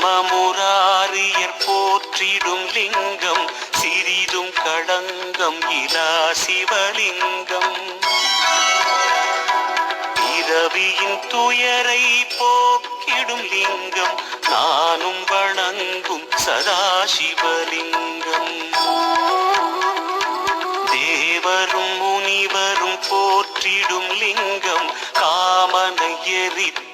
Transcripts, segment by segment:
ஆசாரியர் போற்றிடும் லிங்கம் சிறிதும் களங்கம் இலா சிவலிங்கம். பிறவியின் துயரை போக்கிடும் லிங்கம் நானும் வணங்கும் சதாசிவலிங்கம். தேவரும் முனிவரும் போற்றிடும் லிங்கம் காமனை எரித்து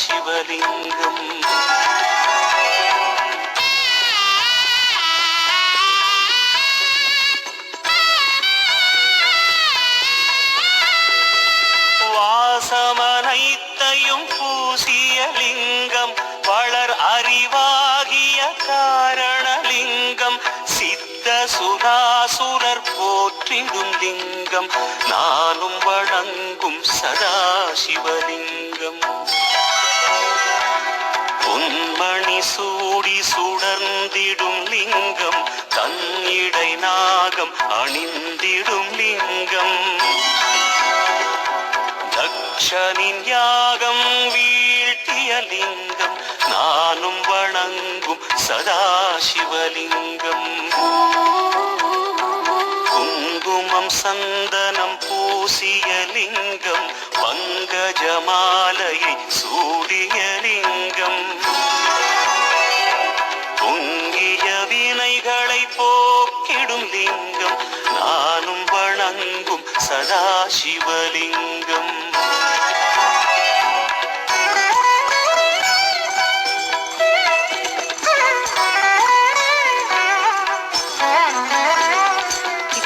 சிவலிங்கம். வாசமனைத்தையும் பூசிய லிங்கம் வளர் அறிவாகிய காரணலிங்கம் சித்த சுகாசுரர் போற்றிடும் லிங்கம் நானும் வணங்கும் சதாசிவலிங்கம் லிங்கம் தன்னிடை நாகம் அணிந்திடும் லிங்கம். தக்ஷனின் யாகம் வீழ்த்திய லிங்கம் நானும் வணங்கும் சதாசிவலிங்கம். குங்குமம் சந்தனம் பூசிய லிங்கம் பங்கஜமாலையை சூடிய லிங்கம். சதாசிவலிங்கம்.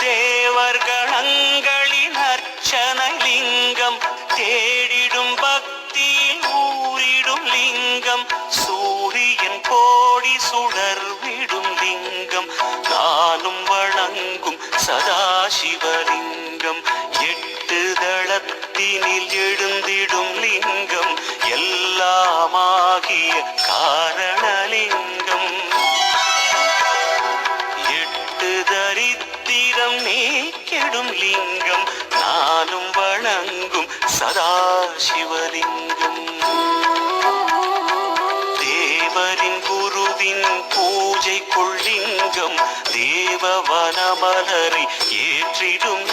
தேவர் கணங்களின் தேடிடும் பக்தியில் ஊறிடும் லிங்கம் சூரியன் கோடி சுடர்விடும் லிங்கம் நானும் வணங்கும் சதாசிவலிங்கம் தளத்தினில் எழுந்திடும் லிங்கம் எல்லாமாகிய காரணலிங்கம். எட்டு தரித்திரம் நீக்கிடும் லிங்கம் நானும் வணங்கும் சதாசிவலிங்கம். தேவரின் குருவின் பூஜை கொள்ளிங்கம் தேவ வனமலரை ஏற்றிடும்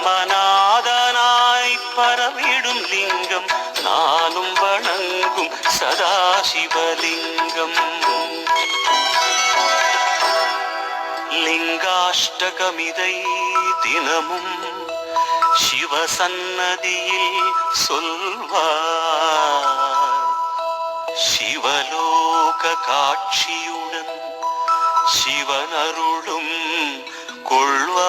രാമനാഥനായി പറവിടും ലിംഗം നാനും വണങ്കും സദാശിവലിംഗം. ലിംഗാഷ്ടകമിതൈ ദിനമും ശിവസന്നതിയിൽ സൊൽവ. ശിവലോക കാക്ഷിയുടൻ ശിവനരുളും കൊള്ളുവ